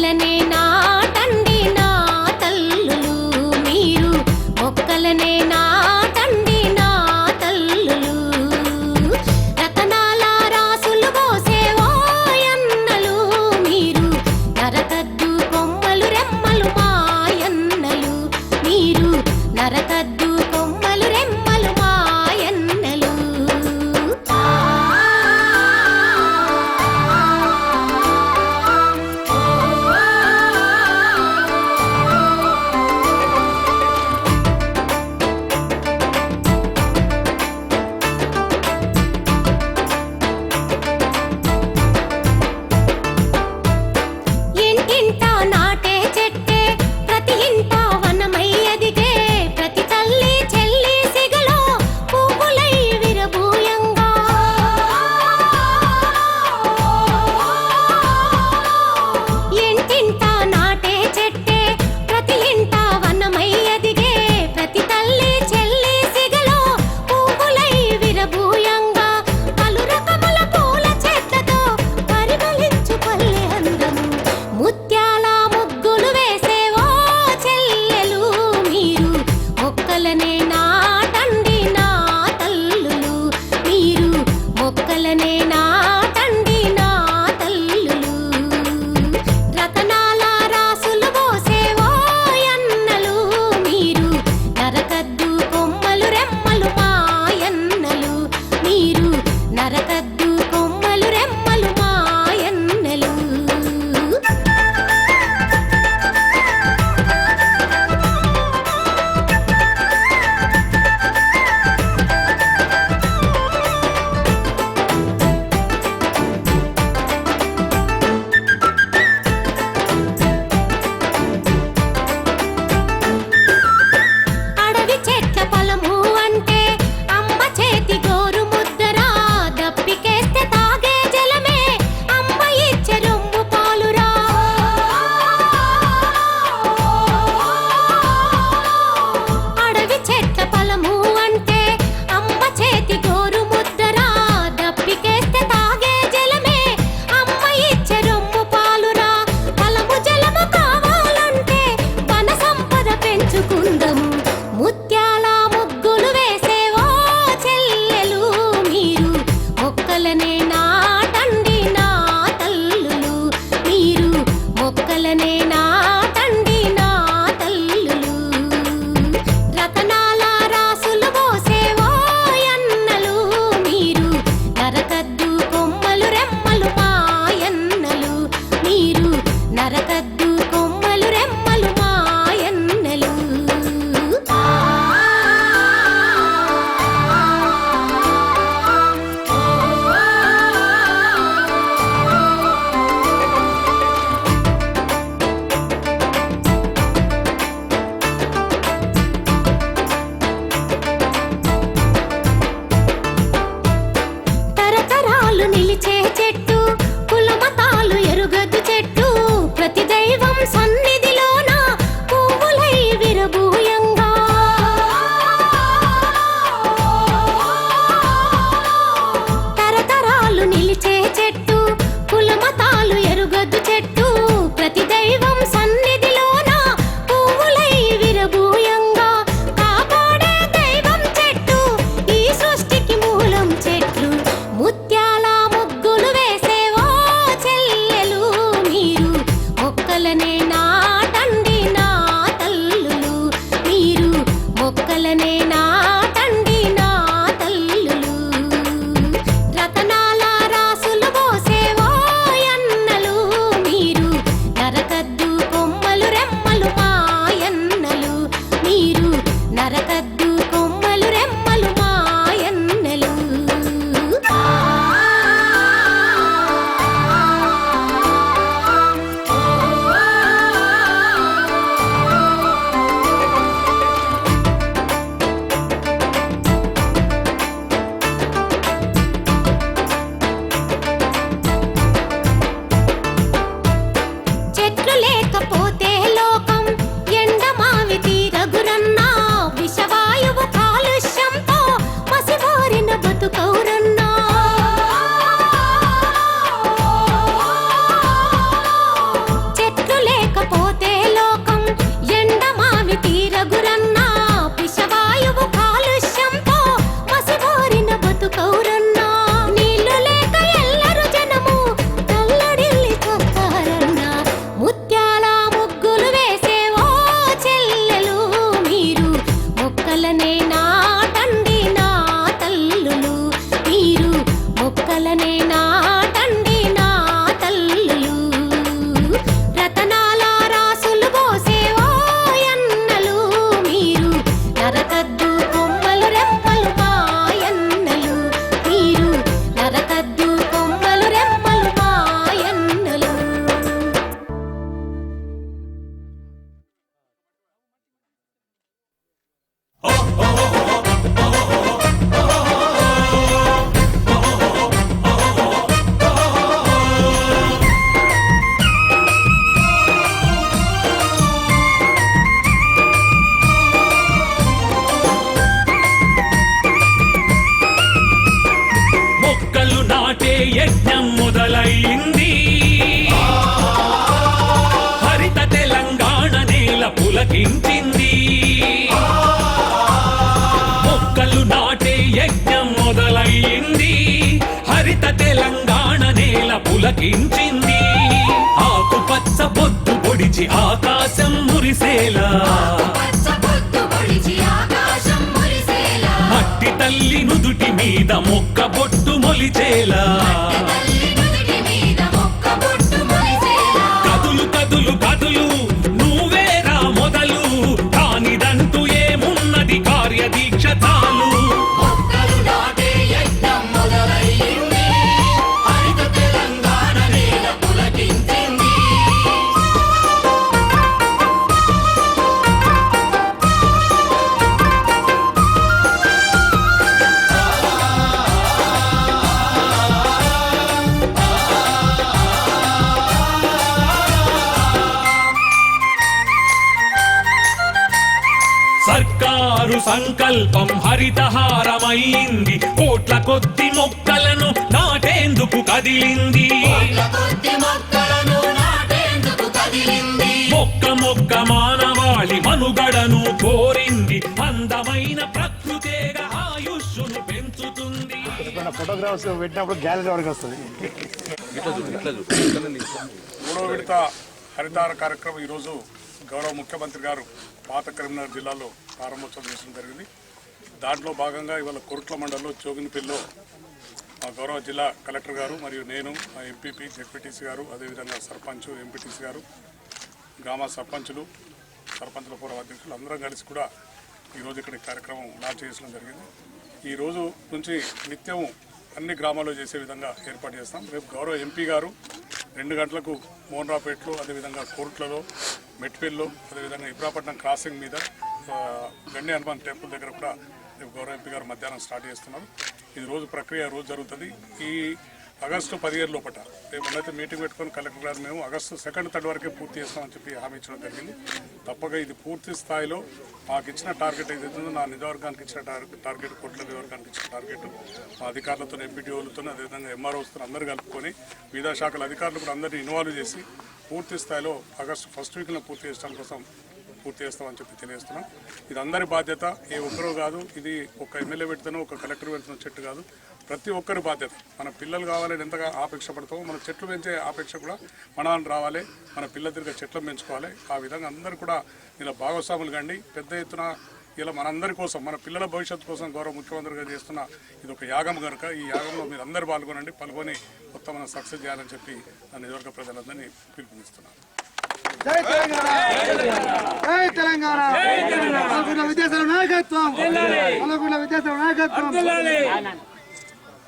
పాలనే నా name. పులకించింది హరిత తెలంగాణ నేల పులకించింది. మొక్కలు నాటే యజ్ఞం మొదలయ్యింది. హరిత తెలంగాణ నేల పులకించింది. ఆకుపచ్చ పొద్దు పొడిచి ఆకాశం మురిసేలా. తల్లి నుదుటి మీద మొక్క బొట్టు మొలిచేలా. సంకల్పం హరితహారమైంది. కోట్ల కొద్ది మొక్కలను నాటేందుకు కదిలింది. మొక్క మొక్క మానవాళి మనుగడను కోరింది. అందమైన ప్రకృతేగా ఆయుష్ను పెంచుతుంది. ఫోటోగ్రాఫ్స్ పెట్టినప్పుడు గ్యాలరీ వరకు వస్తుంది. మూడో విడత హరితార కార్యక్రమం ఈరోజు గౌరవ ముఖ్యమంత్రి గారు పాత కరీంనగర్ జిల్లాలో ప్రారంభోత్సవం చేసడం జరిగింది. దాంట్లో భాగంగా ఇవాళ కొరుట్ల మండలంలో జోగినిపల్లిలో మా గౌరవ జిల్లా కలెక్టర్ గారు మరియు నేను మా ఎంపీపీ జెడ్పీటీసీ గారు అదేవిధంగా సర్పంచ్ ఎంపీటీసీ గారు గ్రామ సర్పంచులు సర్పంచుల పూర్వ అధ్యక్షులు అందరం కలిసి కూడా ఈరోజు ఇక్కడ కార్యక్రమం లాంచ్ చేసడం జరిగింది. ఈ రోజు నుంచి నిత్యం అన్ని గ్రామాల్లో చేసే విధంగా ఏర్పాటు చేస్తాం. రేపు గౌరవ ఎంపీ గారు రెండు గంటలకు మోన్రాపేటలో అదేవిధంగా కోర్టులలో మెట్పిల్లు అదేవిధంగా ఇబ్రాపట్నం క్రాసింగ్ మీద గండి హనుమాన్ టెంపుల్ దగ్గర కూడా గౌరవ ఎంపీ గారు మధ్యాహ్నం స్టార్ట్ చేస్తున్నారు. ఇది రోజు ప్రక్రియ రోజు జరుగుతుంది. ఈ ఆగస్టు పదిహేను లోపల రేపు అయితే మీటింగ్ పెట్టుకొని కలెక్టర్ గారు మేము ఆగస్టు సెకండ్ థర్డ్ వరకే పూర్తి చేస్తామని చెప్పి హామీ ఇచ్చడం జరిగింది. తప్పక ఇది పూర్తి స్థాయిలో మాకు ఇచ్చిన టార్గెట్ ఏదైతే నా నిజవర్గానికి ఇచ్చిన టార్గెట్ టార్గెట్ కోట్ల నిజవర్గానికి ఇచ్చిన టార్గెట్. మా అధికారులతో ఎంపీటీఓలతో అదేవిధంగా ఎంఆర్ఓస్తో అందరూ కలుపుకొని వివిధ శాఖల అధికారులు కూడా అందరినీ ఇన్వాల్వ్ చేసి పూర్తి స్థాయిలో ఆగస్టు ఫస్ట్ వీక్లో పూర్తి చేయడం కోసం పూర్తి చేస్తామని చెప్పి తెలియజేస్తున్నాం. ఇది అందరి బాధ్యత ఏ ఒక్కరో కాదు. ఇది ఒక ఎమ్మెల్యే పెడుతున్న ఒక కలెక్టర్ పెడుతున్న చెట్టు కాదు. ప్రతి ఒక్కరి బాధ్యత. మన పిల్లలు కావాలని ఎంతగా ఆపేక్ష పడతామో మన చెట్లు పెంచే ఆపేక్ష కూడా మన రావాలి. మన పిల్లల తిరిగి చెట్లను పెంచుకోవాలి. ఆ విధంగా అందరూ కూడా ఇలా భాగస్వాములు కండి. పెద్ద ఎత్తున ఇలా మనందరి కోసం మన పిల్లల భవిష్యత్తు కోసం గౌరవ ముఖ్యమంత్రి గారు చేస్తున్న ఇది ఒక యాగం కనుక ఈ యాగంలో మీరు అందరూ పాల్గొనండి పాల్గొని మొత్తం మనం సక్సెస్ చేయాలని చెప్పి నా నియోజక ప్రజలందరినీ పిలుపునిస్తున్నాను. జై తెలంగాణ! నాయకత్వం! నాయకత్వం!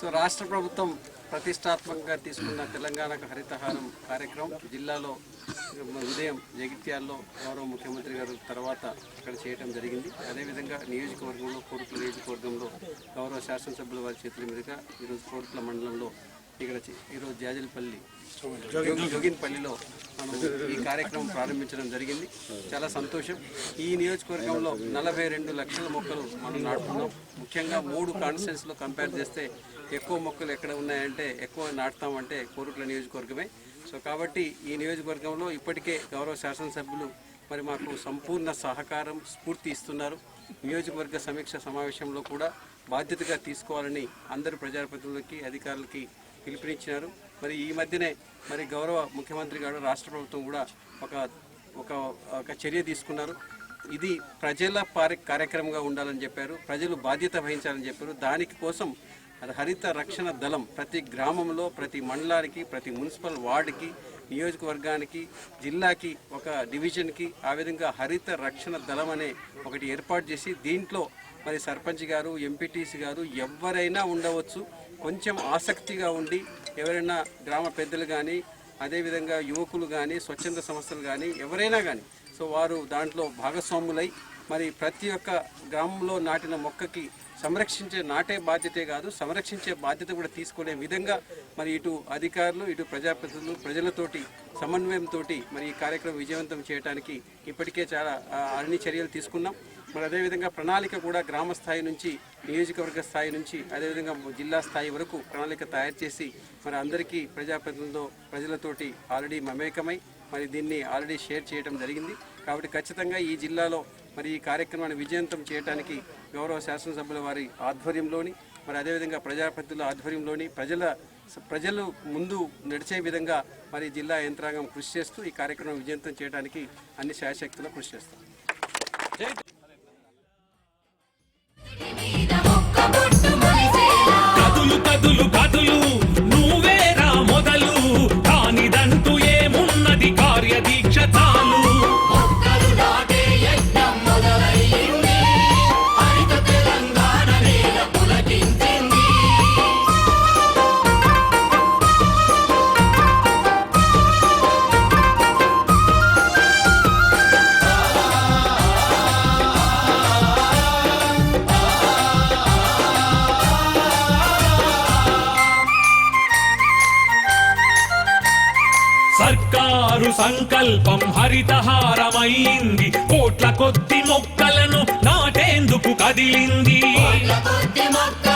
సో రాష్ట్ర ప్రభుత్వం ప్రతిష్టాత్మకంగా తీసుకున్న తెలంగాణకు హరితహారం కార్యక్రమం జిల్లాలో ఉదయం జగిత్యాల్లో గౌరవ ముఖ్యమంత్రి గారు తర్వాత అక్కడ చేయడం జరిగింది. అదేవిధంగా నియోజకవర్గంలో కోరుట్ల నియోజకవర్గంలో గౌరవ శాసనసభ్యుల వారి చేతుల మీదుగా ఈరోజు కోరుట్ల మండలంలో ఇక్కడ ఈరోజు జాజిల్పల్లి జోగిన్పల్లిలో మనం ఈ కార్యక్రమం ప్రారంభించడం జరిగింది. చాలా సంతోషం. ఈ నియోజకవర్గంలో నలభై రెండు లక్షల మొక్కలు మనం నాటుకున్నాం. ముఖ్యంగా మూడు కాన్స్టెన్స్లో కంపేర్ చేస్తే ఎక్కువ మొక్కలు ఎక్కడ ఉన్నాయంటే ఎక్కువ నాటుతామంటే కోరుట్ల నియోజకవర్గమే. సో కాబట్టి ఈ నియోజకవర్గంలో ఇప్పటికే గౌరవ శాసనసభ్యులు మరి మాకు సంపూర్ణ సహకారం స్ఫూర్తి ఇస్తున్నారు. నియోజకవర్గ సమీక్ష సమావేశంలో కూడా బాధ్యతగా తీసుకోవాలని అందరు ప్రజాప్రతినిధులకి అధికారులకి పిలుపునిచ్చినారు మరి ఈ మధ్యనే మరి గౌరవ ముఖ్యమంత్రి గారు రాష్ట్ర ప్రభుత్వం కూడా ఒక ఒక ఒక చర్య తీసుకున్నారు. ఇది ప్రజల పారి కార్యక్రమంగా ఉండాలని చెప్పారు. ప్రజలు బాధ్యత వహించాలని చెప్పారు. దానికి కోసం హరిత రక్షణ దళం ప్రతి గ్రామంలో ప్రతి మండలానికి ప్రతి మున్సిపల్ వార్డుకి నియోజకవర్గానికి జిల్లాకి ఒక డివిజన్కి ఆ విధంగా హరిత రక్షణ దళం అనే ఒకటి ఏర్పాటు చేసి దీంట్లో మరి సర్పంచ్ గారు ఎంపీటీసీ గారు ఎవరైనా ఉండవచ్చు. కొంచెం ఆసక్తిగా ఉండి ఎవరైనా గ్రామ పెద్దలు కానీ అదేవిధంగా యువకులు కానీ స్వచ్ఛంద సంస్థలు కానీ ఎవరైనా కానీ సో వారు దాంట్లో భాగస్వాములై మరి ప్రతి ఒక్క గ్రామంలో నాటిన మొక్కకి సంరక్షించే నాటే బాధ్యతే కాదు సంరక్షించే బాధ్యత కూడా తీసుకునే విధంగా మరి ఇటు అధికారులు ఇటు ప్రజాప్రతినిధులు ప్రజలతోటి సమన్వయంతో మరి ఈ కార్యక్రమం విజయవంతం చేయడానికి ఇప్పటికే చాలా అన్ని చర్యలు తీసుకున్నాం. మరి అదేవిధంగా ప్రణాళిక కూడా గ్రామ స్థాయి నుంచి నియోజకవర్గ స్థాయి నుంచి అదేవిధంగా జిల్లా స్థాయి వరకు ప్రణాళిక తయారు చేసి మరి అందరికీ ప్రజాప్రతినిధులతో ప్రజలతోటి ఆల్రెడీ మమేకమై మరి దీన్ని ఆల్రెడీ షేర్ చేయడం జరిగింది. కాబట్టి ఖచ్చితంగా ఈ జిల్లాలో మరి ఈ కార్యక్రమాన్ని విజయవంతం చేయడానికి గౌరవ శాసనసభ్యుల వారి ఆధ్వర్యంలోని మరి అదేవిధంగా ప్రజాప్రతినిధుల ఆధ్వర్యంలోని ప్రజల ప్రజలు ముందు నడిచే విధంగా మరి జిల్లా యంత్రాంగం కృషి చేస్తూ ఈ కార్యక్రమం విజయవంతం చేయడానికి అన్ని శాశక్తులు కృషి చేస్తాం కల్పం హరితహారమైంది. కోట్ల కొద్ది మొక్కలను నాటేందుకు కదిలింది. కొద్ది